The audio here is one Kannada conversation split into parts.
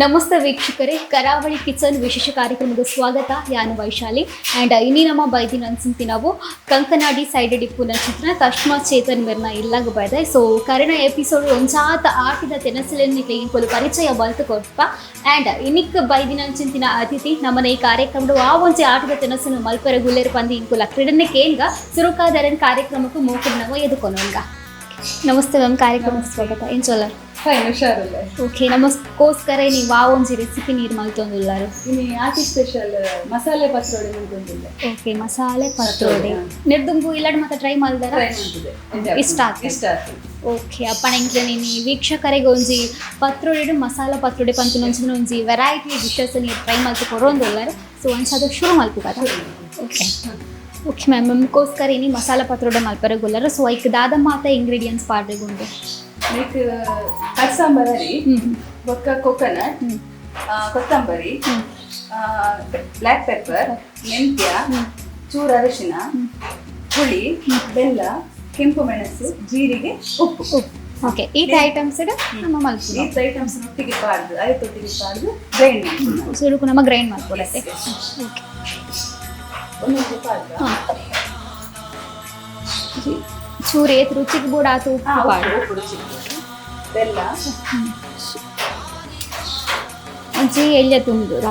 ನಮಸ್ತೆ ವೀಕ್ಷಕರೇ, ಕರಾವಳಿ ಕಿಚನ್ ವಿಶೇಷ ಕಾರ್ಯಕ್ರಮದ ಸ್ವಾಗತ. ಯಾನು ವೈಶಾಲಿ. ಆ್ಯಂಡ್ ಇನ್ನಿ ನಮ್ಮ ಬೈದಿನ ಅನ್ಸಂತಿ ನಾವು ಕಂಕನಾಡಿ ಸೈಡ್ ಡಿಪ್ಪುನ ಚಿತ್ರ ತಶ್ಮಾ ಚೇತನ್, ಮೆರ್ನ ಇಲ್ಲಾಗ ಬೈದೆ ಸೊ ಕರೆನ ಎಪಿಸೋಡ್ ಒಂಚಾತ ಆಟಿದ ತೆನಸಲೆನ್ನಿ ತೆಗೆದುಕೊಳ್ಳು ಪರಿಚಯ ಬಂತು ಕೊಟ್ಟ ಆ್ಯಂಡ್ ಇನ್ನಿಕ್ ಬೈದಿನ ಅಂಚಿಂತಿನ ಅತಿಥಿ ನಮ್ಮನ ಈ ಕಾರ್ಯಕ್ರಮದ ಆ ಒಂಚೆ ಆಟದ ತೆನಸನ್ನು ಮಲ್ಪೆರ ಗುಲ್ಲೇರು ಪಂದಿ ಇಂಕುಲ ಕ್ರೀಡನೆ ಕೇನ್ಗ ಸುರುಕಾದರನ್ ಕಾರ್ಯಕ್ರಮಕ್ಕೂ ಮೂಕರು ನಾವು ಎದುಕೊನೋಂಗ ನಮಸ್ತೆ ಮ್ಯಾಮ್ ಕಾರ್ಯಕ್ರಮಕ್ಕೆ ಸ್ವಾಗತ. ಏನ್ ಚೊಲ್ಲ ಫೈನ್ ಹುಷಾರಿಲ್ಲ ಓಕೆ ನಮಸ್ಕೋಸ್ಕರ ನೀವು ಆ ಒಂದು ರೆಸಿಪಿ ನೀರು ಮಲ್ತೊಂದುಲ್ಲಾರು ಇನ್ನು ಆಟಿ ಸ್ಪೆಷಲ್ ಮಸಾಲೆ ಪತ್ರೊಡೆ ಮಲ್ತೊಂದಿಲ್ಲ ಓಕೆ ಮಸಾಲೆ ಪತ್ರೊಡೆ. ನಿರ್ದುಂಬು ಇಲ್ಲಡ್ ಮತ್ತೆ ಟ್ರೈ ಮಾಡಿದಾರ ಇಷ್ಟ ಆಗ್ತದೆ. ಇಷ್ಟ ಆಗ್ತದೆ ಓಕೆ ಅಪ್ಪ ನಂಗೆ ನೀನು ವೀಕ್ಷಕರಿಗೆ ಒಂಜಿ ಪತ್ರೊಡೆ ಮಸಾಲ ಪತ್ರೊಡೆ ಪಂತು ಒಂಜಿನ ಒಂಜಿ ವೆರೈಟಿ ಡಿಶಸ್ ನೀವು ಟ್ರೈ ಮಲ್ತು ಕೊರೊಂದುಲ್ಲಾರು ಸೊ ಒಂದ್ಸದ ಶುರು ಮಲ್ತು ಕದ ಓಕೆ ಓಕೆ ಮ್ಯಾಮ್ ನಮ್ಗೋಸ್ಕರ ಇನಿ ಮಸಾಲ ಪತ್ರೊಡೆ ಮಲ್ಪರೆ ಗುಲ್ಲರು ಸೊ ಐಕ್ ದಾದ ಮಾತ ಇಂಗ್ರೀಡಿಯೆಂಟ್ಸ್ ಪಾಡ್ರೆಗುಂಡು ಲೈಕ್ ಹ್ಞೂ ಬೊಕ್ಕ ಕೊಕೊನಟ್ ಕೊತ್ತಂಬರಿ ಬ್ಲ್ಯಾಕ್ ಪೆಪ್ಪರ್ ಮೆಂತ್ಯ ಚೂರು ಅರಿಶಿನ ಹುಳಿ ಬೆಲ್ಲ ಕೆಂಪು ಮೆಣಸು ಜೀರಿಗೆ ಉಪ್ಪು. ಓಕೆ ಈಟ್ ಐಟಮ್ಸ್ ನಮ್ಮ ಮಲ್ಪು ಈ ಐಟಮ್ಸ್ ಒಟ್ಟಿಗೆ ಪಾಡ್ದು ಐತೊಟ್ಟಿಗೆ ಬಾರ್ದು ಗ್ರೈಂಡ್ ಮಾಡ್ಕೊಂಡು ಸುರುಕು ನಮ್ಮ ಗ್ರೈಂಡ್ ಮಾಡ್ಕೊಡತ್ತೆ ಓಕೆ ಪಾಡ್ದು ಹಾಂ. ಚೂರು ಏತ್ ರುಚಿಗೆ ಬೂಡ ಆತು ಉಪ್ಪು ಪಾಡು. ಬೆಲ್ಲ. ಎಳ್ಳೆ ಎಳ್ಳೆ ತುಂಬಿದ.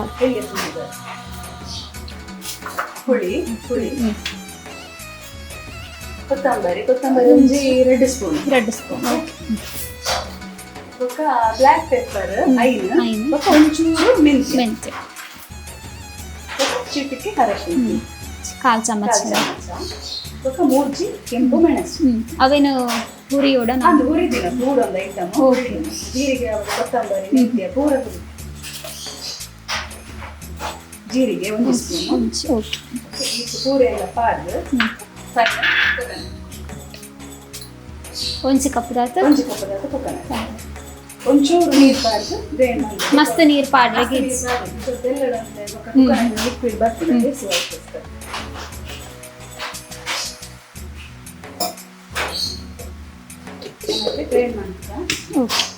ಹುಳಿ ಹುಳಿ. ಕೊತ್ತಂಬರಿ ಕೊತ್ತಂಬರಿ ಒಂಜಿ ಎರಡು ಸ್ಪೂನ್. ಎರಡು ಸ್ಪೂನ್ ಬೊಕ್ಕ ಬ್ಲ್ಯಾಕ್ ಪೆಪ್ಪರ್ ಐನ್. ಬೊಕ್ಕ ಒಂಚೂರು ಮೆಂತ್ಯ. ಮೆಂತ್ಯ. ಚಿಟಿಕೆ ಅರಶಿನ. ಕಾಲ್ ಚಮಚ ಕಾಲ್ ಚಮಚ. ಬೊಕ್ಕ ಮೂರ್ಜಿ ಕೆಂಪು ಮೆಣಸು ಹ್ಞೂ ಅವೇನು ಹುರಿಯೋಡ ಅದು ಹುರಿದಿನ ಪೂರ ಒಂದು ಐಟಮ್ ಜೀರಿಗೆ ಕೊತ್ತಂಬರಿ ಮೆಂತ್ಯ ಪೂರ ಹುರಿ ಜೀರಿಗೆ ಒಂದು ಸ್ಪೂನ್ ಓಕೆ ಈ ಪೂರ ಎಲ್ಲ ಪಾಡ್ದು ಹ್ಞೂ ಸಣ್ಣ ಒಂಚಿ ಕಪ್ ದಾತ ಒಂಜಿ ಕಪ್ಪದಾದ ಕೊಕೊನಟ್ ಒಂಚೂರು ನೀರು ಪಾಡ್ದು ಗ್ರೈಂಡ್ ಮಾಡಿ ಮಸ್ತ್ ನೀರು ಪಾಡ್ರೆಗೆ ಲಿಕ್ವಿಡ್ ಬರ್ತದೆ ಬೇಯಿಸಿ ಹಾಕಿರ್ತದೆ.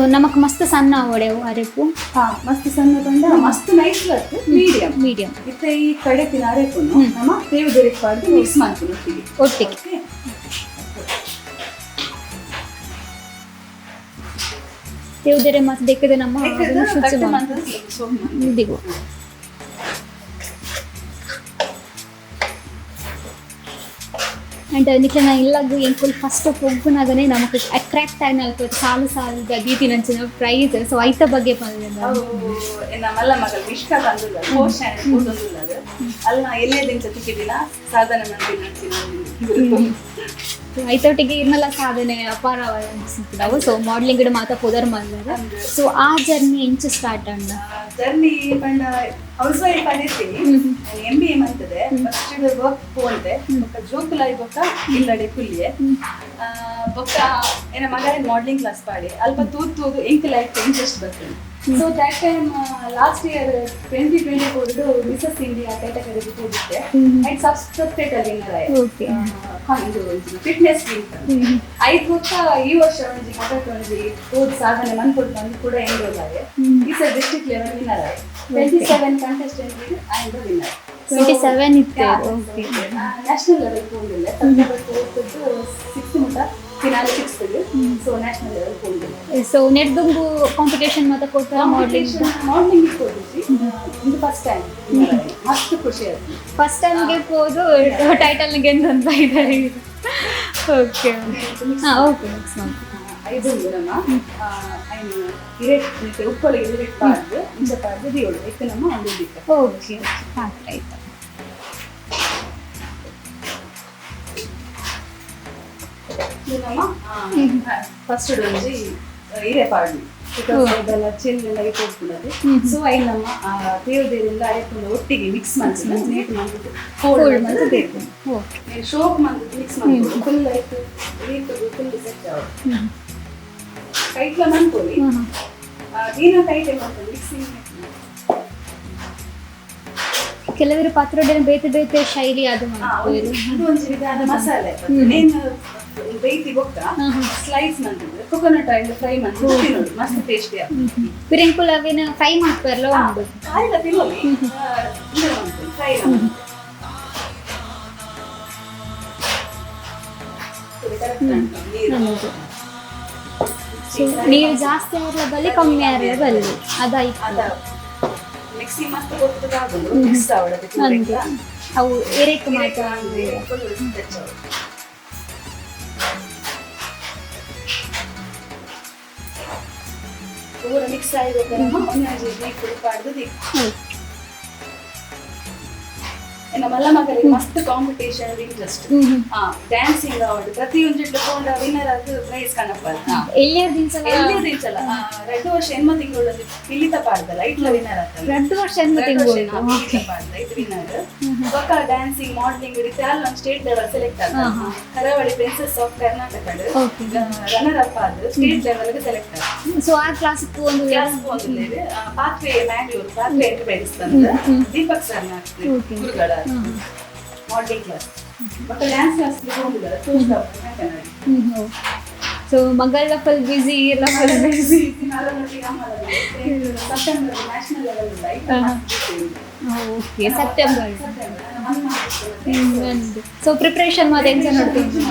ಸೊ ನಮಕ್ ಮಸ್ತ್ ಸಣ್ಣ ಒಡೆವು ಅರೆಪು. ಹಾ ಮಸ್ತ್ ಸಣ್ಣ ತಂದ ಮಸ್ತ್ ನೈಸ್ ಬರ್ತು ಮೀಡಿಯಂ ಮೀಡಿಯಂ ಇತ್ತ ಈ ಕಡೆ ಅರೆಪು ನಮ್ಮ ಸೇವ್ ಬೆರೆಕ್ ಪಾಡ್ದು ಮಿಕ್ಸ್ ಮಾಡ್ತೀನಿ ಒಟ್ಟಿಗೆ. ಒಟ್ಟಿಗೆ. ದೇವದರೆ ಮತ್ತೆ ದೇಕದೆ ನಮ್ಮ ಮಾಡಿ ಮಾಡಿ. ಇದಿಗು ಅಂಡ್ ನಿಖಿಲ ಇಲ್ಲಾಗು ಫುಲ್ ಫಸ್ಟ್ ಪೊಗ್ಗುನಾಗನೆ ನಮಗೆ ಅಟ್ರಾಕ್ಟ್ ಆಗಿ ನಲ್ಕು ಸಾಲು ಸಾಲು ಗೀತಿ ನಂಚಿನ ಪ್ರೈಸ್ ಸೊ ಐತ ಬಗ್ಗೆ ಬಂದಿದೆ ಅವು ಎನ್ನ ಮಲ್ಲ ಮಗಲ್ ಇಷ್ಟ ತಂದುಲ್ಲ ಪೋಷಣೆ ಕೂತೊಂದುಲ್ಲ ಅದು. ಅಲ್ಲ ಎಲ್ಲೇ ದಿನ ತಿಕ್ಕಿದಿನ ಸಾಧನೆ ಮಾಡ್ತೀನಿ ಅಂತೀನಿ ಇರ್ನಲ್ಲ ಸಾಧನೆ ಅಪಾರವಾದ ಅವು ಸೊ ಮಾಡ್ಲಿಂಗ್ ಮಾತ ಪುದರ್ ಮಾಡ್ಲಾರ ಸೊ ಆ ಜರ್ನಿ ಇಂಚು ಸ್ಟಾರ್ಟ್ ಅಂಡ ಜರ್ನಿ ಪಂಡ ಹೌಸ್ ವೈಫ್ ಆಗಿರ್ತೀನಿ ಎಂ ಬಿ ಎ ಮಾಡ್ತದೆ ಫಸ್ಟ್ ವರ್ಕ್ ಹೋಲ್ದೆ ಬೊಕ್ಕ ಜೋಕುಲಾಯಿ ಬೊಕ್ಕ ಇಲ್ಲಡೆ ಕುಲ್ಲಿಯೆ ಬೊಕ್ಕ ಏನ ಮಗ ಮಾಡ್ಲಿಂಗ್ ಕ್ಲಾಸ್ ಪಾಡಿ ಅಲ್ಪ ತೂತ್ ತೂದು ಎಂಕ್ ಲೈಫ್ ಇಂಟ್ರೆಸ್ಟ್ ಬರ್ತದೆ so that time last year twenty twenty ಕೊಟ್ಟು ಮಿಸಸ್ ಇಂಡಿಯಾ ಕ್ಯಾಟಗರಿಗೆ ಹೋಗಿದ್ದೆ. ಅಂಡ್ ಸಬ್ಸ್ಕ್ರಿಪ್ಟೆಡ್ ಅಲ್ಲಿ. ಇದು ಫಿಟ್ನೆಸ್ ಐದು ವರ್ಷ ಈ ವರ್ಷ ಒಂದು ಕಟ್ಟಿ ಓದ್ ಸಾಧನೆ ಮನ್ಕೊಟ್ಟು ಬಂದು ಕೂಡ ಎನ್ರೋಲ್ ಆಗಿದೆ ಈ ಸರ್ ಡಿಸ್ಟ್ರಿಕ್ಟ್ ಲೆವೆಲ್ ವಿನ್ನರ್ ಆಗಿ ಟ್ವೆಂಟಿ ಸೆವೆನ್ ಕಂಟೆಸ್ಟೆಂಟ್ ಐದು ವಿನ್ನರ್ ಟ್ವೆಂಟಿ ಸೆವೆನ್ ಇತ್ತು. ನ್ಯಾಷನಲ್ ಲೆವೆಲ್ ಹೋಗಿಲ್ಲ. ಹೋಗ್ತಿದ್ದು six ಮುಟ finale six so national level ಹೋಗಿಲ್ಲ ಸೊ ನೆಡ್ದುಂಬು ಕಾಂಪಿಟೇಷನ್ ಮಾತ ಕೊಡ್ತಾರೆ ಮಾಡ್ಲಿಂಗ್ ಮಾರ್ನಿಂಗ್ ಹೋಗಿದ್ವಿ ಇದು ಫಸ್ಟ್ ಟೈಮ್ ಮಸ್ತ್ ಖುಷಿ ಆಯ್ತು. ಫಸ್ಟ್ ಟೈಮ್ಗೆ ಹೋದು ಟೈಟಲ್ ಗೆಂದಂತ ಇದ್ದಾರೆ. ಓಕೆ ಹಾಂ ಓಕೆ ನೆಕ್ಸ್ಟ್ ಮಾಡಿ ಐದು ನಮ್ಮ ಐನು ಇರೇಟ್ ಮತ್ತೆ ಉಪ್ಪಳಿಗೆ ಇರೇಟ್ ಪಾಡ್ದು ಇಂಚ ಪಾಡ್ದು ದಿಯೋಳು ಎತ್ತು ನಮ್ಮ ಒಂದು ದಿಕ್ಕ ಓಕೆ ಆಯ್ತು ಇದು ಅದೆಲ್ಲ ಚೆಲ್ಲೆಲ್ಲ ಇಟ್ಕೊಳ್ತದೆ ಸೊ ಐ ನಮ್ಮ ಐಕೊಂಡು ಒಟ್ಟಿಗೆ ಮಿಕ್ಸ್ ಮಾಡ್ತೀನಿ. ನೇಟ್ ಮಾಡ್ಬಿಟ್ಟು ಬೇಕು. ಮಾಡ್ಬಿಟ್ಟು ಮಿಕ್ಸ್ ಮಾಡ್ಬಿಟ್ಟು ಫುಲ್ ಆಯ್ತು. ರೀತು ಫುಲ್ ಸೆಟ್ ಆಗುತ್ತೆ ಕೈಟ್ಲ ಮಾಡ್ಕೊಳ್ಳಿ ಮಿಕ್ಸಿಂಗ್ ಕೆಲವರು ಪಾತ್ರೋಡಿನ ಬೇತೆ ಬೇತೆ ಶೈಲಿ ಅದು ಮಾಡ್ತಾರೆ ಇದು ಒಂದು ವಿಧವಾದ ಮಸಾಲೆ. ಬೇಯ್ತಿ ಹೋಗ್ತಾ ಸ್ಲೈಸ್ ಮಾಡ್ತಿದ್ರೆ ಕೊಕೊನಟ್ ಆಯಿಲ್ ಫ್ರೈ ಮಾಡ್ತಿದ್ರೆ ತಿನ್ನೋದು ಮಸ್ತ್ ಟೇಸ್ಟಿ ಬಿರಿಂಕುಲ್ ಅವಿನ ಫ್ರೈ ಮಾಡ್ತಾರಲ್ಲ ಒಂದು. ಕಾಯಿಲ ತಿನ್ನೋಲಿ ಇದು ಫ್ರೈ ನೀವು ಜಾಸ್ತಿ ಆದ್ರೆ ಬಲ್ಲಿ ಕಮ್ಮಿ ಆದ್ರೆ ಬಲ್ಲಿ ಅದಾಯ್ತು. ಅದ. ಮಿಕ್ಸಿ ಮಸ್ತ್ ಗೊತ್ತದಾಗಲು ಮಿಕ್ಸ್ ಹಂಗೆ ಅವು ಎರೆಕ್ ಮಾತ್ರ ಪೂರ ಮಿಕ್ಸ್ ಆಗಿರ್ಬೇಕು ಒಂದೊಂದು ನೀರು ಕುಡಿಪಾಡ್ದು ಹೌದು. ಇನ್ನು ಮಲ್ಲ ಮಕ್ಕಳಿಗೆ ಮಸ್ತ್ ಕಾಂಪಿಟೇಷನ್ ಇಂಟ್ರೆಸ್ಟ್. ಡ್ಯಾನ್ಸಿಂಗ್ ಅವಡು ಪ್ರತಿಯೊಂದು ತಗೊಂಡ ವಿನ್ನರ್ ಅದು ಪ್ರೈಸ್ ಕಣಪ್ಪ ಎಲ್ಲಿಯರ್ ದಿನ್ಸಲ? ಎಲ್ಲಿ ರೀಚಲ್ಲ ಎರಡು ವರ್ಷ ಎಂಬ ತಿಂಗಳಲ್ಲಿ ಇಲ್ಲಿತ ಪಾಡ್ದಲ್ಲ ಇಟ್ಲ ವಿನ್ನರ್ ಆಗ್ತಲ್ಲ ಎರಡು ವರ್ಷ ಎಂಬ ತಿಂಗಳು ಡ್ಯಾನ್ಸಿಂಗ್ ಮಾಡ್ಲಿಂಗ್ ಇರುತ್ತೆ ಅಲ್ಲಿ ನಮ್ಮ ಸ್ಟೇಟ್ ಲೆವೆಲ್ ಸೆಲೆಕ್ಟ್ ಆಗ Karavali princess of Karnataka runner up ಆದ್ರೆ ಸ್ಟೇಟ್ ಲೆವೆಲ್ಗೆ ಸೆಲೆಕ್ಟ್ ಆಗ ಸೊ ಆ ಕ್ಲಾಸ್ ಒಂದು ಕ್ಲಾಸ್ ಹೋದ್ರೆ pathway Mangalore pathway enterprise Deepak sir. ಗುರುಗಳ. ಮಾಡ್ಲಿಂಗ್ ಕ್ಲಾಸ್ ಮತ್ತೆ ಡ್ಯಾನ್ಸ್ ಕ್ಲಾಸ್ ಹೋಗಿದ್ದಾರೆ ಕನ್ನಡ ಸೊ ಮಗಳ ಫುಲ್ ಬಿಸಿ ಎಲ್ಲ full busy September national level okay September so preparation ಮತ್ತೆ ಹೆಂಗೆ ನೋಡ್ತೀನಿ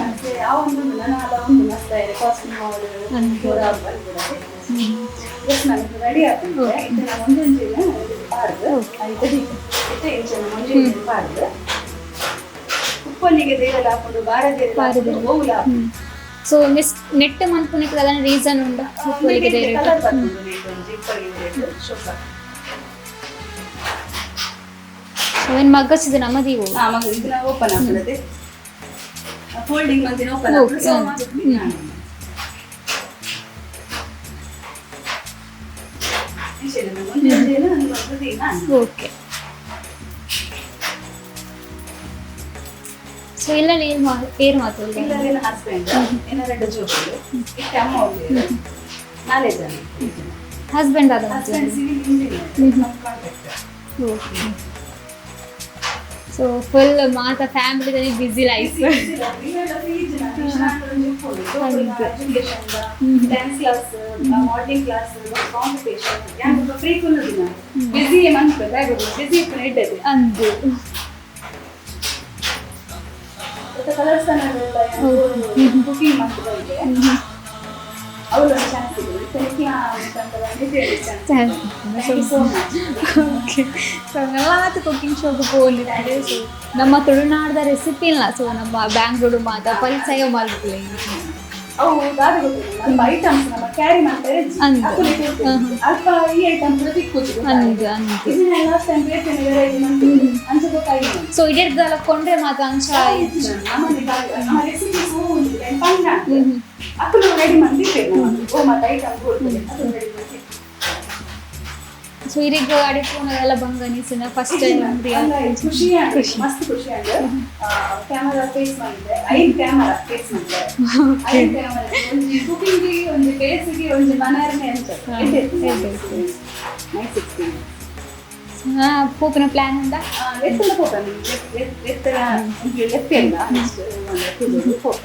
ರೆಡಿ ಆಗ್ತದೆ ಸೊ ಮಿಸ್ ನೆಟ್ ಮನ್ಪುನಿಕ್ ಅದನ್ನ ರೀಸನ್ ಉಂಡ ಉಪ್ಪಲಿಗೆ ಬೇರೆ ಕಲರ್ ಬರ್ತದೆ ಉಪ್ಪಲ್ಲಿಗೆ ಶೋಕ ಸೊ ಏನು ಮಗ್ಗಸಿದ ನಮ್ಮದೀವು ಹಾ ಮಗ ಇದನ್ನ ಓಪನ್ ಆಗ್ತದೆ. ಫೋಲ್ಡಿಂಗ್. ಆಗ್ತದೆ. ಓಕೆ ಸೊ ಇಲ್ಲ ಏನು ಮಾ ಏರ್ ಮಾತು ಹಸ್ಬೆಂಡ್ ಇನ್ನ ಎರಡು ಜೋಶಿಗಳು ಇಷ್ಟ ಅಮ್ಮ ಒಂದು ನಾಲ್ಕು ಜನ ಹಸ್ಬೆಂಡ್ ಆದ husband civil engineer contractor so full ಮಾತ family busy life dance class modelling class competition free full busy month busy ಇಡ್ಡದೆ ಅಂದು. ಕಲರ್ಸ್ ಕುಕಿಂಗ್ ಒಂದು ಚಾನ್ಸ್ ಓಕೆ ಸೊ ಎಲ್ಲ ಕುಕಿಂಗ್ ಶೋಗೆ ಹೋಗಿದ್ದಾರೆ ಸೊ ನಮ್ಮ ತುಳುನಾಡದ ರೆಸಿಪಿ ಇಲ್ಲ. ಸೊ ನಮ್ಮ ಬ್ಯಾಂಗ್ಳೂರು ಮಾತ ಪರಿಚಯ ಮಾಡ್ಕೊಳ್ಳಿ ಅವು ಗೊತ್ತಿಲ್ಲ. ನಮ್ಮ ಐಟಮ್ಸ್ ನಮ್ಮ ಕ್ಯಾರಿ ಮಾಡ್ತಾರೆ. ಅಲ್ಪ ಈ ಐಟಮ್ಸ್ ತಿಕ್ಕುದು ಅಂದ್ ಅಂದ್. ಇದನ್ನ ಲಾಸ್ಟ್ ಟೈಮ್ ಬೇಕು ವೆರೈಟಿ ಮಾಡ್ತೀವಿ ಅಂಚ ಗೊತ್ತಾಗಿಲ್ಲ ಸೊ ಇಡೀರ್ದಲ್ಲ ಕೊಂಡ್ರೆ ಮಾತ್ರ ಅಂಚ ನಮ್ಮನೆ ನಮ್ಮ ರೆಸಿಪೀಸ್ ಒಂದು ಪಂಗ ಅಕ್ಕಲು ರೆಡಿ ಮಾಡ್ತಿರ್ತೇವೆ ಓ ಮತ್ತೆ ಐಟಮ್ ಕೊಡ್ತೇವೆ ಅದು ರೆಡಿ ಮಾಡ್ತೀವಿ ಸೊ ಇರಿಗ ಅಡಿಪೋನೆಲ್ಲ ಬಂಗ ನೀಸಿನ ಫಸ್ಟ್ ಟೈಮ್ ಅಲ್ಲ, ಇದು ಖುಷಿ ಆಗಿದೆ. ಮಸ್ತ್ ಖುಷಿ ಆಗಿದೆ ಕ್ಯಾಮರಾ ಫೇಸ್ ಮಾಡಿದೆ ಐದು ಕ್ಯಾಮರಾ ಫೇಸ್ ಮಾಡಿದೆ ಐದು ಕ್ಯಾಮರಾ ಒಂದು ಕುಕಿಂಗ್ ಒಂದು ಬೇಸಿಗೆ ಒಂದು ಮನೆಯನ್ನೇ ಅಂತ ನೈಸ್ ಎಕ್ಸ್ಪೀರಿಯನ್ಸ್ ಪೂಪಿನ ಪ್ಲಾನ್ ಉಂಟ ಎತ್ತಲ ಫೋಟೋ ನಿಮ್ಗೆ ಎತ್ತರ ಒಂದು ಲೆಫ್ಟ್ ಇಲ್ಲ ನೆಕ್ಸ್ಟ್ ಒಂದು ಫೋಟೋ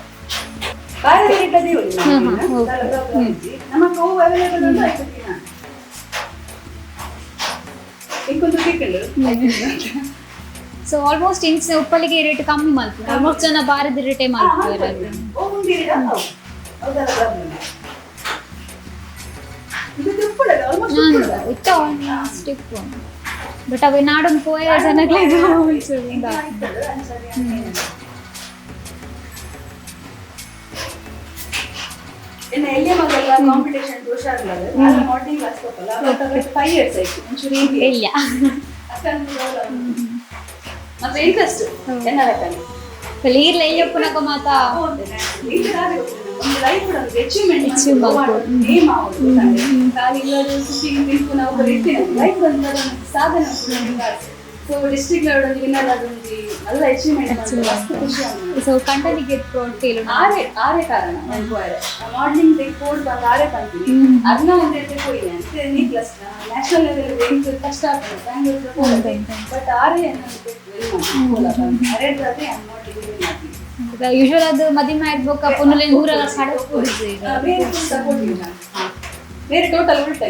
ಬಾಯಲ್ಲಿ ಇಟ್ಟದೇ ಉಂಟು ಹ್ಮ್, ಹ್ಮ್, okay. ನಮ್ಮ ಕೋವು ಅವೈಲೇಬಲ್ ಉಂಟು ಆಯ್ತು ಇಂಕೊಂದು ಟಿಕೆಟ್ ಸೊ ಆಲ್ಮೋಸ್ಟ್ ಇಂಚ್ ಉಪ್ಪಲಿಗೆ ರೇಟ್ ಕಮ್ಮಿ ಮಾಡ್ತಾರೆ ಆಲ್ಮೋಸ್ಟ್ ಜನ ಬಾರದ ರೇಟೇ ಮಾಡ್ತಾರೆ ಇತ್ತ ಸ್ಟಿಪ್ ಬಟ್ ಅವು ನಾಡೊಂದು ಪೋಯ ಜನಗಳಿಗೆ ಎನ್ನ ಎಲ್ಲಿ ಮಗಲ್ಲ ಕಾಂಪಿಟೇಷನ್ ಹುಷಾರಿಲ್ಲ ಮಾರ್ನಿಂಗ್ ಕ್ಲಾಸ್ ಹೋಗಲ್ಲ ಫೈವ್ ಇಯರ್ಸ್ ಆಯ್ತು ಒಂಚೂರು ಹಿಂಗೆ ಇಲ್ಲ ಮತ್ತೆ ಇಂಟ್ರೆಸ್ಟ್ ಎನ್ನ ಲೆಕ್ಕನೆ ನೀರ್ಲ ಎಯ್ಯಪ್ಪನಕ ಮಾತ ಒಂದು ಲೈಫ್ ಒಂದು ಅಚೀವ್ಮೆಂಟ್ ಮಾಡ್ಬೋದು. ನೇಮ್ ಆಗೋದು ಖಾಲಿ ಇಲ್ಲದ ಕುಕಿಂಗ್ ತಿನ್ಕು ನಾವು ಲೈಫ್ ಒಂದು ಸಾಧನೆ ಸೊ ಡಿಸ್ಟ್ರಿಕ್ಟ್ ಲೆವೆಲ್ ಒಂದು ವಿನ್ನರ್ ಅದೊಂದು ಅಲ್ಲ ಅಚೀವ್ಮೆಂಟ್ ಮಸ್ತ್ ಖುಷಿ ಸೊ ಕಂಟನಿಗೆ ಟೇಲ್ ಆರೆ ಆರೆ ಕಾರಣ ಅನ್ಕೋರೆ ಮಾಡಲಿಂಗ್ ತೆಕ್ಕೋಡ್ ಬಂದು ಆರೆ ಬಂತೀನಿ ಅದನ್ನ ಒಂದೇ ತೆಕ್ಕೋಯಿದೆ ಅಂತ ನೀ. ಪ್ಲಸ್ ನ್ಯಾಷನಲ್ ಲೆವೆಲ್ ರೇಂಜ್ ಕಷ್ಟ ಆಗ್ತದೆ. ಬ್ಯಾಂಗ್ಳೂರ್ ಬಟ್ ಆರೆ ಅದೇ ಯೂಶುವಲ್ ಅದು ಮದಿ ಮಾಡ್ಬೇಕು ಪುನಃ ಊರೆಲ್ಲ ಈಗ. ಬೇರೆ ಟೋಟಲ್ ಉಲ್ಟಾ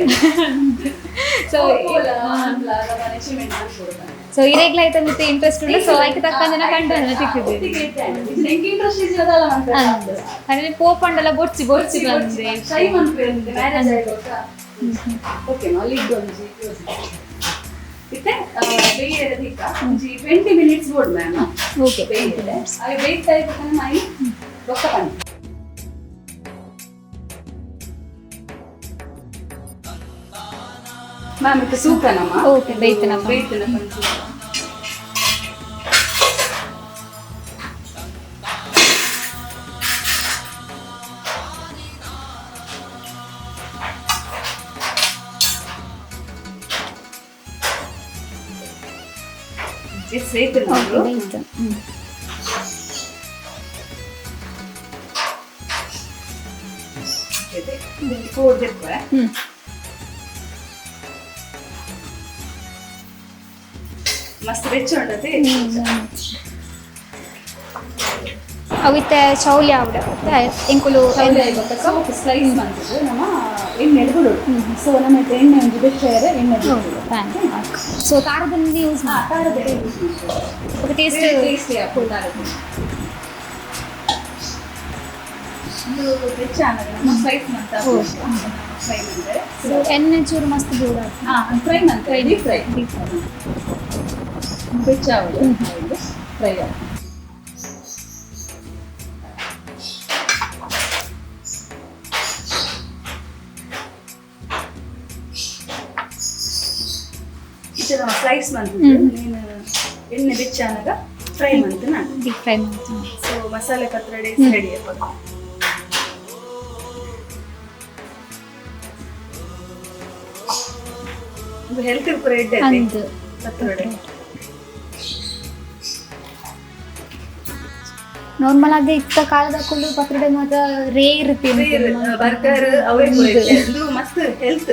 ಸೊ ಸೊ ಇರೇಗ್ಲ ಐತೆ ಮತ್ತೆ ಇಂಟ್ರೆಸ್ಟ್ ಉಂಟು. ಸೊ ಅದಕ್ಕೆ ತಕ್ಕಂದಿನ ಕಂಟನ ಸಿಕ್ಕಿದೆ ಹೆಂಗೆ ಇಂಟ್ರೆಸ್ಟ್ ಇದೆಯಲ್ಲ ಅಂತ ಅಂದ್ರೆ ಪೋಪಂಡೆಲ್ಲ ಬೊಡ್ಸಿ ಬೊಡ್ಸಿ ಬಂದೆ ಮಂತ್ ಮ್ಯಾರೇಜ್ ಓಕೆ ಅಲ್ಲಿ ಒಂಜಿ ಇತ್ತೆ ಬೇರೆ ದಿಕ್ಕ ಒಂಜಿ twenty minutes board ma'am okay ಬೇಯಿದೆ ಅవి ಬೇಯ್ತಾ ಇದ್ದಕ್ಕನೆ ಮೈ ರೊಕ್ಕ ಬಂದು ಮ್ಯಾಮ್ ಇದು ಸೂಪನಮ್ಮ Okay, ಬೇಯ್ತನಮ್ಮ. ಬೇಯ್ತನಮ್ಮ ಸೂಪ ಇದಕ್ಕೆ ಕೂಡ್ಬೇಕು, eh? ಹ್ಮ್ ಮಸ್ತ್ ಬೆಚ್ಚ ಉಂಟತೆ. ಅವಿತ್ತೆ ಚೌಲಿ ಆವಿಡ ಎಂಕುಲು ಸ್ಲೈಸ್ ಮಾಡ್ತಿದ್ದು ನಮ್ಮ ಎಣ್ಣೆ ಎಡ್ಗುಡು ಸೊ ನಮ್ಮ ಟ್ರೈನ್ ಎಣ್ಣೆ ಒಂದು ಇದೆ ಎಣ್ಣೆ ಎಡ್ಗುಡು. ಸೊ ಖಾರದಲ್ಲಿ ಯೂಸ್ ಹಾ, ಖಾರದ ಎಣ್ಣೆ use ಮಾಡ್ತೇವೆ. ಮಾಡಿ ಟೇಸ್ಟ್ Very tasty ಆಗ್ತದೆ ಖಾರದ ಎಣ್ಣೆ. ಒಂದು ಬೆಚ್ಚ ಅನ್ನೋದು ನಮ್ಮ ಸ್ಲೈಸ್ ಮಾಡ್ತಾ ಫ್ರೈ ಮಾಡಿದ್ರೆ ಎಣ್ಣೆ ಚೂರು ಮಸ್ತ್ ದೂರ ಹಾ ಫ್ರೈ ಮಾಡ್ತಾರೆ ಡೀಪ್ ಫ್ರೈ ಬೆಚ್ಚ ಆಗೋದು ಫ್ರೈ ಇದು ನಮ್ಮ ನೀನು ಎಣ್ಣೆ ಬೆಚ್ಚ ಅನ್ನೋದ ಫ್ರೈ ನಾನು. ಡೀಪ್ ಫ್ರೈ ಮಾಡ್ತೀನಿ. ಸೊ ಮಸಾಲೆ ಪತ್ರೊಡೆ ರೆಡಿ ಆಗ್ಬೋದು ಇದು ಹೆಲ್ತ್ ಬ್ರೆಡ್ ಅಂದು ಪತ್ರೊಡೆ ನಾರ್ಮಲ್ ಆಗಿ ಇತ್ತ ಕಾಲದ ಕುಳ್ಳು ಪತ್ರೊಡೆ ಮಾತ್ರ ಇರುತ್ತೆ ಬರ್ಗರ್ ಅವೇ. ಮಸ್ತ್ ಹೆಲ್ತ್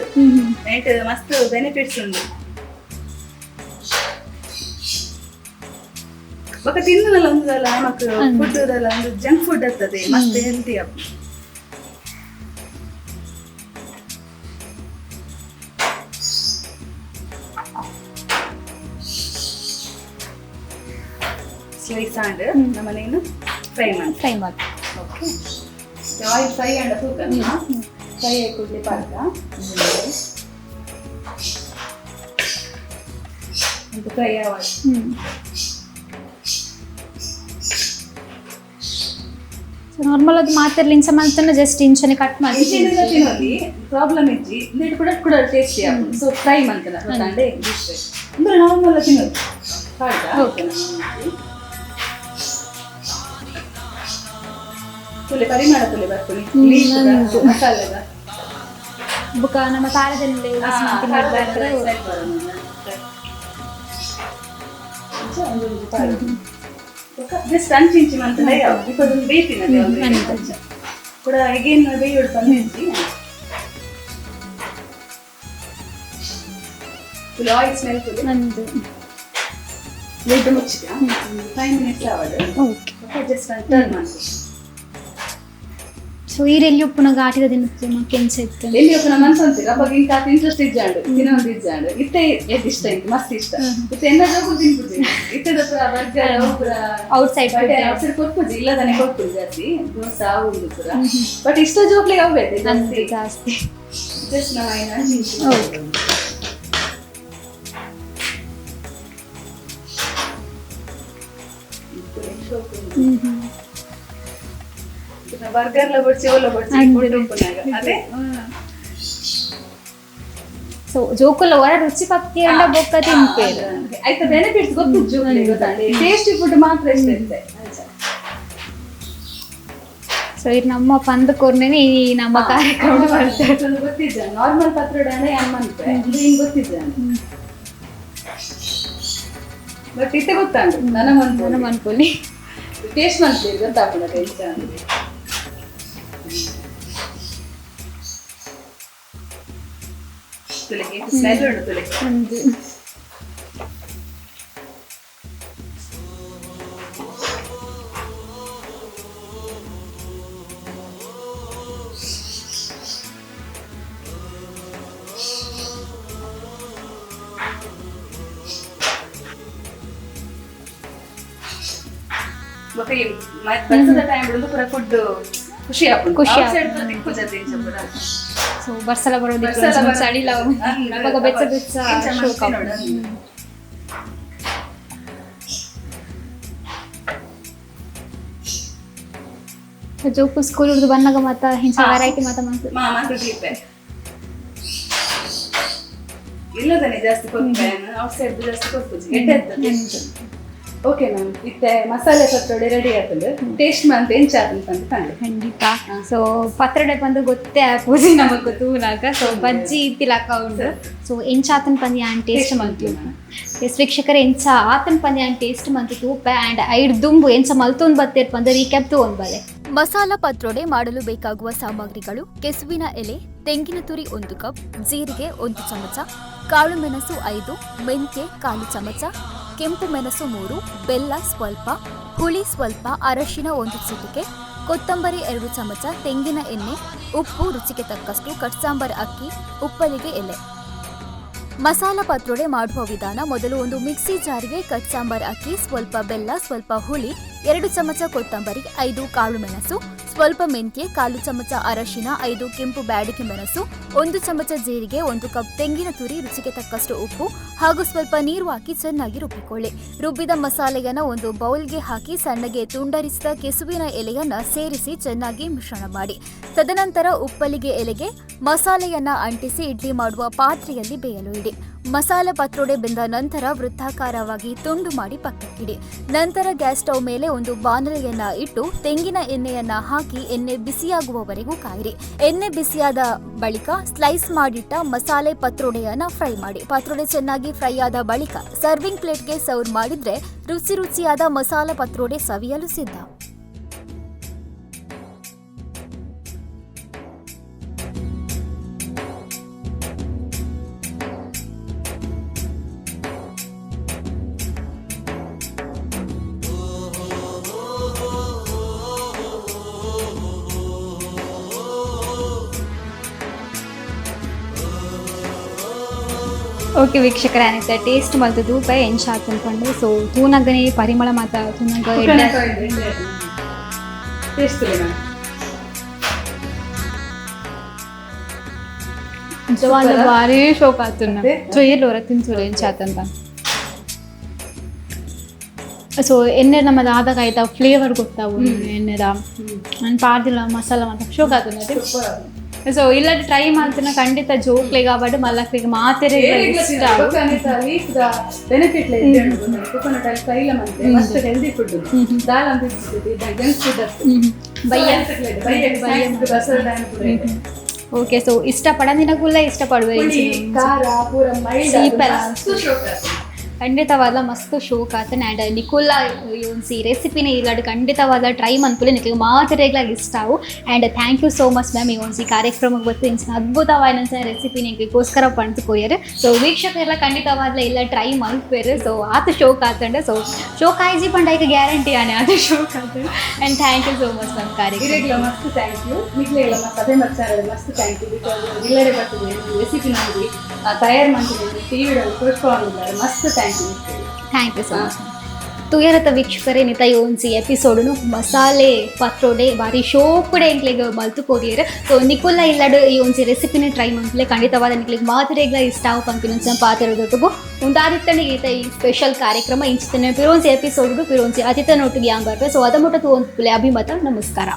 ನೈಟ್ ಮಸ್ತ್ ಬೆನಿಫಿಟ್ಸ್ ಉಂಟು. ಬೊಕ ತಿನ್ನಲ್ಲ ಒಂದಲ್ಲ ನಮಕ್ ಫುಡ್ ಒಂದು ಜಂಕ್ ಫುಡ್ ಆಗ್ತದೆ ಮಸ್ತ್ ಹೆಲ್ತಿ ಸ್ಲೈಸ್ ಆಂಡ್ ನಮ್ಮನೇನು ಫ್ರೈ ಮಾಡಿ ಫ್ರೈ ಮಾಡಿ ಓಕೆ ಆಯಿಲ್ ಫ್ರೈ ಆಂಡ್ ತೂಕನ ಫ್ರೈ ಆಗಿ ಕೂಡಲೇ ಪಾಕ ಇದು ಫ್ರೈ ಆವಾಗ ನಾರ್ಮಲ್ ಅದು ಮಾತಿರ್ಲಿ ಇಂಚ ಮಂತನ ಜಸ್ಟ್ ಇಂಚನೆ ಕಟ್ ಮಾಡಿ ಇಂಚಿನ ತಿನ್ನೋಲಿ ಪ್ರಾಬ್ಲಮ್ ಇಜ್ಜಿ ನೀರು ಕೂಡ ಕೂಡ ಟೇಸ್ಟಿ ಆಪುಂಡು ಸೊ ಫ್ರೈ ಮಂತನ ಗೊತ್ತಾಂಡೆ ಡಿಶ್ ಅಂದ್ರೆ ನಾರ್ಮಲ್ ತಿನ್ನೋದು ಕಾಯ್ದಾ ಓಕೆ ತುಲೆ ಪರಿಮಾಣ ತುಲೆ ಬರ್ತೀನಿ ಹ್ಮ್. ಮಸಾಲೆದ ಬುಕ್ಕ ನಮ್ಮ ಖಾರದಲ್ಲಿ ಜಸ್ಟ್ ಅಂಚಿಂಚಿ ಮಂತಂದ್ರೆ ಇಪ್ಪತ್ತೊಂದು ಬೇಯ್ತಿನದೆ ಹ್ಮ್. ಕೂಡ ಈಗೇನು ಬೇಯೋಡು ತಂದಿದ್ದಿ ಫುಲ್ ಆಯಿಲ್ ಸ್ಮೆಲ್ ಫುಲ್ ನಂದು. ಲಿಡ್ ಮುಚ್ಚಿದ ಫೈವ್ ಮಿನಿಟ್ಸ್ ಆವಾಗ ಓಕೆ ಜಸ್ಟ್ ಟರ್ನ್ ಮಾಡಿ ಸೊ ಈರೆಲ್ಲಿ ಉಪ್ಪುನ ನಗ ದಿನಕ್ಕೆ ಕೆಂಚ ಇತ್ತು? ಎಲ್ಲಿ ಒಬ್ಬನ ಮನ್ಸು ಅಂತೀರ ಅವಾಗ ಇಂಕ ಇಂಟ್ರೆಸ್ಟ್ ಇಜ್ಜಾಂಡು ತಿನ್ನೊಂದು ಇಜ್ಜಾಂಡು ಇತ್ತೆ ಎದ್ದು ಇಷ್ಟ ಇತ್ತು ಮಸ್ತ್ ಇಷ್ಟ. ಇತ್ತೆ ಎನ್ನಾದ್ರೂ ಜೋಗು ತಿನ್ಪುಜಿ ಇತ್ತದ ಪುರ ಬರ್ಗರ್ ಪುರ ಔಟ್ಸೈಡ್ ಬಟ್ ಔಟ್ಸೈಡ್ ಕೊಟ್ಪುಜಿ ಇಲ್ಲದನೆ ಕೊಟ್ಪುಜಿ ಜಾಸ್ತಿ ದೋಸೆ ಆಗುದು ಪುರ ಬಟ್ ಇಷ್ಟ ಜೋಕ್ಲಿಗೆ ನಂದು ಜಾಸ್ತಿ. ಜಾಸ್ತಿ. ಜಸ್ಟ್ ನಾವು ಏನಾದ್ರು ಓಕೆ ಹ್ಮ್. ಬಡ್ಸಿ ಅಂದ್ರೆ. ಕೊಟ್ಟು ಅದೇ? ಸೊ ಜೋಕುಲ ಹೊರ ರುಚಿ ಪಕ್ಕಿ ಎಲ್ಲ ಬೊಕ್ಕ ತಿನ್ಪೇರು ಆಯ್ತಾ ಬೆನಿಫಿಟ್ಸ್ ಗೊತ್ತು ಜೋಕ್ಲಿ ಟೇಸ್ಟಿ ಫುಡ್ ಮಾತ್ರ ಇಷ್ಟ ಇರುತ್ತೆ. ಸೊ ಇದು ನಮ್ಮ ಪಂದ ಕೊರ್ನೇನೆ ಈ ನಮ್ಮ ಕಾರ್ಯಕ್ರಮ ಬರ್ತದೆ ಗೊತ್ತಿದ್ದ. ನಾರ್ಮಲ್ ಪತ್ರೊಡ ಅಂದ್ರೆ ಅಮ್ಮನ್ಪೆ ಇದು ಹಿಂಗ್ ಗೊತ್ತಿದ್ದ ಬಟ್ ಇತ್ತೆ ಗೊತ್ತಾಂಡು ನನ್ನ ಮನ್ಪು ನಮ್ಮ ಅನ್ಕೊಳ್ಳಿ ಟೇಸ್ಟ್ ಮಾಡ್ತೀವಿ ಗೊತ್ತಾಪುಡ ಟೇಸ್ಟ್ ಅಂದ್ರೆ ತುಲೆಗೆ ಸ್ಮೆಲ್ ಉಂಟು ತುಲೆ ಒಂದು ಮತ್ತೆ ಈ ಮ- ಬರ್ತದ ಟೈಮ್ ಬಿಡುದು ಪೂರ ಫುಡ್ ಖುಷಿ ಖುಷಿ ಸೊ ಬರ್ಸಲ ಬರೋದಿಕ್ಕೆ ಬರ್ಸಲ ಚಳಿಲ ಅವಾಗ ಬೆಚ್ಚ ಬೆಚ್ಚ ಶೋಕ ಜೋಕು ಸ್ಕೂಲ್ ಹಿಡಿದು ಬಂದಾಗ ಮತ್ತ ಹಿಂಸ ವೆರೈಟಿ ಮಂತ್ ಮಾ ಮಾತ್ರ ಕ್ಲಿಪ್ಪೆ ಇಲ್ಲದನೆ ಜಾಸ್ತಿ ಕೊಡ್ಪೆ ಔಟ್ಸೈಡ್ ಜಾಸ್ತಿ ಕೊಡ್ಪುಜಿ ಎಡ್ಡೆ ಓಕೆ ಮ್ಯಾಮ್ ಇತ್ತೆ ಮಸಾಲೆ ಪತ್ರೊಡೆ ರೆಡಿ ಆಗ್ತದೆ ಟೇಸ್ಟ್ ಮಂತ್ ಎಂಚ ಅಂತ ತಂದೆ ಖಂಡಿತ. ಸೊ ಪತ್ರೊಡೆ ಬಂದು ಗೊತ್ತೇ ಆಗ್ಬೋದು ನಮಗೆ ಗೊತ್ತು ನಾಕ ಸೊ ಬಜ್ಜಿ ಇತ್ತಿಲಾಕ ಉಂಡು ಸೊ ಎಂಚ ಆತನ ಪಂದ್ಯ ಆ್ಯಂಡ್ ಟೇಸ್ಟ್ ಮಂತು. ಎಸ್ ವೀಕ್ಷಕರ ಎಂಚ ಆತನ ಪಂದ್ಯ ಆ್ಯಂಡ್ ಟೇಸ್ಟ್ ಮಂತು ತೂಪ. ಆ್ಯಂಡ್ ಐಡ್ ದುಂಬು. ಎಂಚ ಮಲ್ತೊಂದು ಬತ್ತೇರ್ ಪಂದ ರೀಕ್ಯಾಪ್ ತು ಒಂದು ಬಲೆ ಮಸಾಲ ಪತ್ರೊಡೆ ಮಾಡಲು ಬೇಕಾಗುವ ಸಾಮಗ್ರಿಗಳು ಕೆಸುವಿನ ಎಲೆ ತೆಂಗಿನ ತುರಿ ಒಂದು ಕಪ್ ಜೀರಿಗೆ ಒಂದು ಚಮಚ ಕಾಳು ಮೆಣಸು ಐದು ಮೆಂತ್ಯೆ ಕಾಲು ಚಮಚ ಕೆಂಪು ಮೆಣಸು ಮೂರು, ಬೆಲ್ಲ ಸ್ವಲ್ಪ, ಹುಳಿ ಸ್ವಲ್ಪ, ಅರಶಿನ ಒಂದು ಚಿಟಿಕೆ, ಕೊತ್ತಂಬರಿ ಎರಡು ಚಮಚ, ತೆಂಗಿನ ಎಣ್ಣೆ, ಉಪ್ಪು ರುಚಿಗೆ ತಕ್ಕಷ್ಟು ಕಟ್ಸಾಂಬರ್ ಅಕ್ಕಿ ಉಪ್ಪಲಿಗೆ ಎಲೆ. ಮಸಾಲ ಪತ್ರೊಡೆ ಮಾಡುವ ವಿಧಾನ ಮೊದಲು ಒಂದು ಮಿಕ್ಸಿ ಜಾರಿಗೆ ಕಟ್ ಸಾಂಬಾರ್ ಅಕ್ಕಿ, ಸ್ವಲ್ಪ ಬೆಲ್ಲ, ಸ್ವಲ್ಪ ಹುಳಿ, ಎರಡು ಚಮಚ ಕೊತ್ತಂಬರಿ, ಐದು ಕಾಳು ಮೆಣಸು ಸ್ವಲ್ಪ ಮೆಂತ್ಯೆ, ಕಾಲು ಚಮಚ ಅರಶಿನ, ಐದು ಕೆಂಪು ಬ್ಯಾಡಿಗೆ ಮೆಣಸು, ಒಂದು ಚಮಚ ಜೀರಿಗೆ, ಒಂದು ಕಪ್ ತೆಂಗಿನ ತುರಿ, ರುಚಿಗೆ ತಕ್ಕಷ್ಟು ಉಪ್ಪು ಹಾಗೂ ಸ್ವಲ್ಪ ನೀರು ಹಾಕಿ ಚೆನ್ನಾಗಿ ರುಬ್ಬಿಕೊಳ್ಳಿ. ರುಬ್ಬಿದ ಮಸಾಲೆಯನ್ನ ಒಂದು ಬೌಲ್ಗೆ ಹಾಕಿ ಸಣ್ಣಗೆ ತುಂಡರಿಸಿದ ಕೆಸುವಿನ ಎಲೆಯನ್ನ ಸೇರಿಸಿ ಚೆನ್ನಾಗಿ ಮಿಶ್ರಣ ಮಾಡಿ. ತದನಂತರ ಉಪ್ಪಲಿಗೆ ಎಲೆಗೆ ಮಸಾಲೆಯನ್ನ ಅಂಟಿಸಿ ಇಡ್ಲಿ ಮಾಡುವ ಪಾತ್ರೆಯಲ್ಲಿ ಬೇಯಲು ಇಡಿ. ಮಸಾಲೆ ಪತ್ರೊಡೆ ಬೆಂದ ನಂತರ ವೃತ್ತಾಕಾರವಾಗಿ ತುಂಡು ಮಾಡಿ ಪಕ್ಕಕ್ಕಿಡಿ. ನಂತರ ಗ್ಯಾಸ್ ಸ್ಟವ್ ಮೇಲೆ ಒಂದು ಬಾಣಲೆಯನ್ನ ಇಟ್ಟು ತೆಂಗಿನ ಎಣ್ಣೆಯನ್ನ ಹಾಕಿ ಎಣ್ಣೆ ಬಿಸಿಯಾಗುವವರೆಗೂ ಕಾಯಿರಿ. ಎಣ್ಣೆ ಬಿಸಿಯಾದ ಬಳಿಕ ಸ್ಲೈಸ್ ಮಾಡಿಟ್ಟ ಮಸಾಲೆ ಪತ್ರೋಡೆಯನ್ನ ಫ್ರೈ ಮಾಡಿ. ಪತ್ರೊಡೆ ಚೆನ್ನಾಗಿ ಫ್ರೈ ಆದ ಬಳಿಕ ಸರ್ವಿಂಗ್ ಪ್ಲೇಟ್ಗೆ ಸರ್ವ್ ಮಾಡಿದ್ರೆ ರುಚಿ ರುಚಿಯಾದ ಮಸಾಲೆ ಪತ್ರೊಡೆ ಸವಿಯಲು ಸಿದ್ಧ. ಓಕೆ ವೀಕ್ಷಕರ ಅನಿಸ್ತಾ ಟೇಸ್ಟ್ ಮಲ್ತು ತೂಪ ಎಂಚ ಅನ್ಕೊಂಡು ಸೊ ತೂನಗನೆ ಪರಿಮಳ ಮಾತ ತೂನಗ ನಿಜವಾಗ್ಲೂ ಭಾರಿ ಶೋಕ್ ಆತು ಮತ್ತೆ? ಸೊ ಎಲ್ಲೋರ ತಿನ್ಸೋರು ಎಂಚ ಆತಂತ ಸೊ ಎಣ್ಣೆ ನಮ್ಮದು ಆದಾಗ ಆಯ್ತಾ ಫ್ಲೇವರ್ ಗೊತ್ತಾವು ಎಣ್ಣೆದ? ನಾನು ಪಾರ್ದಿಲ್ಲ ಮಸಾಲ ಮಾತ್ರ. ಶೋಕ್ ಆಗ್ತದೆ ಸೊ ಇಲ್ಲದ ಟ್ರೈ ಮಾಡ್ತೀನಿ ಖಂಡಿತ ಜೋಕ್ಲೆ కాబట్టి ಮಲ್ಲಕ್ಲಿಗೆ ಮಾತಿರ ಇಷ್ಟ ಬೆನಿಫಿಟ್ ಕೋಕೋನಟ್ ಅಲ್ಲಿ ಕೈಲ ಮಂತೆ ಮಸ್ತ್ ಹೆಲ್ದಿ ಫುಡ್ ದಾಲ್ ಅಂತ ಜಂಕ್ ಫುಡ್ ಬಯ್ಯ ಬಯ್ಯ ಓಕೆ ಸೊ ಇಷ್ಟಪಡದಿನಕ್ಕೂಲ್ಲ ಇಷ್ಟಪಡುವೆ ಖಾರ ಪೂರ ಮೈಲ್ಡ್ ಸೀಪೆಲ್ಲ. ಖಂಡಿತವಾದ ಮಸ್ತ್ ಶೋಕ್ ಆತ ಆ್ಯಂಡ್ ನಿಕೋಲಾ ಯೋನ್ಸಿ ರೆಸಿಪಿನೇ ಇಲ್ಲಾಡು ಖಂಡಿತವಾದ ಟ್ರೈ ಮನ್ಕೊಳ್ಳಿ ನಿಮಗೆ ಮಾತಿರೆಗ್ಲಾಗ ಇಷ್ಟ ಅವು. And thank you so much ma'am ಒಂದ್ಸಿ ಕಾರ್ಯಕ್ರಮಕ್ಕೆ ಬರ್ತು ಅದ್ಭುತವಾದ ರೆಸಿಪಿ ನಿಮಗೆಗೋಸ್ಕರ ಪಂತು ಕೊಯ್ಯರು ಸೊ ವೀಕ್ಷಕರೆಲ್ಲ ಖಂಡಿತವಾದ ಇಲ್ಲ ಟ್ರೈ ಮಲ್ಪೇರು ಸೊ ಆತ ಶೋಕ್ ಆತಂಡೆ ಸೊ ಶೋಕ್ ಆಯ್ಜಿ ಪಂಡ ಈಗ ಗ್ಯಾರಂಟಿ ಆನೆ ಅದು ಶೋಕ್ and and thank you so much ma'am ಕಾರ್ಯಕ್ರಮ. ಮಸ್ತ್ ಥ್ಯಾಂಕ್ ಯು ನಿಗ್ಲೆಗ್ಲ ಮಸ್ತ್ ಅದೇ ಥ್ಯಾಂಕ್ ಯು ಬಿಕಾಸ್ ಇಲ್ಲಡೆ ಬರ್ತದೆ ರೆಸಿಪಿ ನೋಡಿ ತಯಾರು ಮಾಡ್ತಿದ್ದೀನಿ ಟಿವಿ ತೋರಿಸ್ಕೊಂಡಿದ್ದಾರೆ ಮಸ್ತ್ thank thank you so much ತುಯರತ ವೀಕ್ಷಕರೇ ನಿತ ಯೋನ್ಸಿ ಎಪಿಸೋಡು ಮಸಾಲೆ ಪತ್ರೋಡೆ ಬಾರಿ ಶೋಕುಡೆ ಎಂಕ್ಲೆಗ್ ಮಲ್ತು ಕೋದಿಯರು ಸೊ ನಿಕುಲ್ಲ ಇಲ್ಲಡು ಒಂಸಿ ರೆಸಿಪಿನ ಟ್ರೈ ಮಾಡ್ಲೆ ಖಂಡಿತವಾದ ನಿಕ್ಲಿಗೆ ಮಾತ್ರೆಗ್ಲ ಇಷ್ಟ ಆವು ಪಂಪಿನ ಪಾತಿರೋದೊಟ್ಟಿಗೂ ಉಂದಾದಿತ್ತನೆ ಈತ ಈ ಸ್ಪೆಷಲ್ ಕಾರ್ಯಕ್ರಮ ಇಂಚಿತನೆ ಪಿರೋನ್ಸಿ ಎಪಿಸೋಡ್ ಪಿರೋನ್ಸಿ ಅತಿಥನೊಟ್ಟಿಗೆ ಯಾಂಗ್ ಬರ್ತಾರೆ ಸೊ ಅದ ಮುಟ್ಟ ತೋಂದ್ಲೆ ಅಭಿಮತ ನಮಸ್ಕಾರ